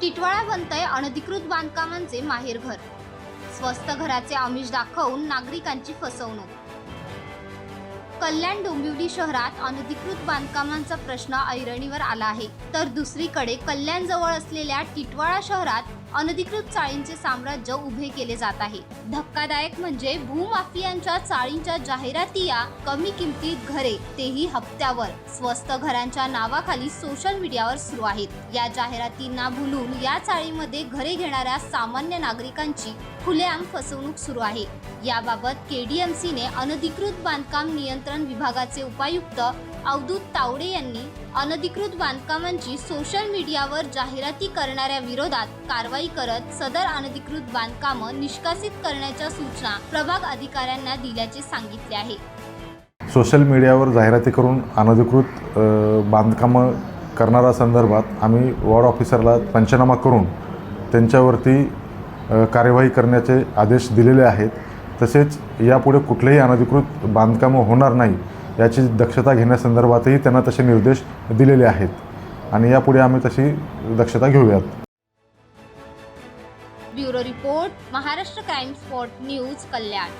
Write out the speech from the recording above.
टिटवाळा बनतंय अनधिकृत बांधकामांचे माहेरघर स्वस्त घराचे आमिष दाखवून नागरिकांची फसवणूक. कल्याण डोंबिवली शहरात अनधिकृत बांधकामांचा प्रश्न ऐरणीवर आला आहे. तर दुसरीकडे कल्याण जवळ असलेल्या टिटवाळा शहरात अनधिकृत चाळींचे साम्राज्य उभे केले जात आहे. धक्कादायक म्हणजे भूमाफियांच्या चाळींच्या जाहिराती या कमी किमतीत घरे तेही हप्त्यावर. स्वस्त घरांच्या नावाखाली सोशल मीडियावर सुरू आहेत. या जाहिरातींना भुलून या चाळीमध्ये घरे घेणाऱ्या सामान्य नागरिकांची खुलेआम फसवणूक सुरू आहे. याबाबत केडीएमसीने अनधिकृत बांधकाम नियंत्रण विभागाचे उपायुक्त अवधूत तावडे यांनी अनधिकृत बांधकामांची सोशल मीडियावर जाहिराती करणाऱ्या विरोधात कारवाई करत सदर अनधिकृत बांधकामं निष्कासित करण्याच्या सूचना प्रभाग अधिकाऱ्यांना दिल्याचे सांगितले आहे. सोशल मीडियावर जाहिराती करून अनधिकृत बांधकामं करणाऱ्या संदर्भात आम्ही वॉर्ड ऑफिसरला पंचनामा करून त्यांच्यावरती कार्यवाही करण्याचे आदेश दिलेले आहेत. तसेच यापुढे कुठलेही अनधिकृत बांधकामं होणार नाही याची दक्षता घेण्यासंदर्भातही त्यांना तसे निर्देश दिलेले आहेत. आणि यापुढे आम्ही तशी दक्षता घेऊयात. Bureau report Maharashtra crime spot news Kalyan.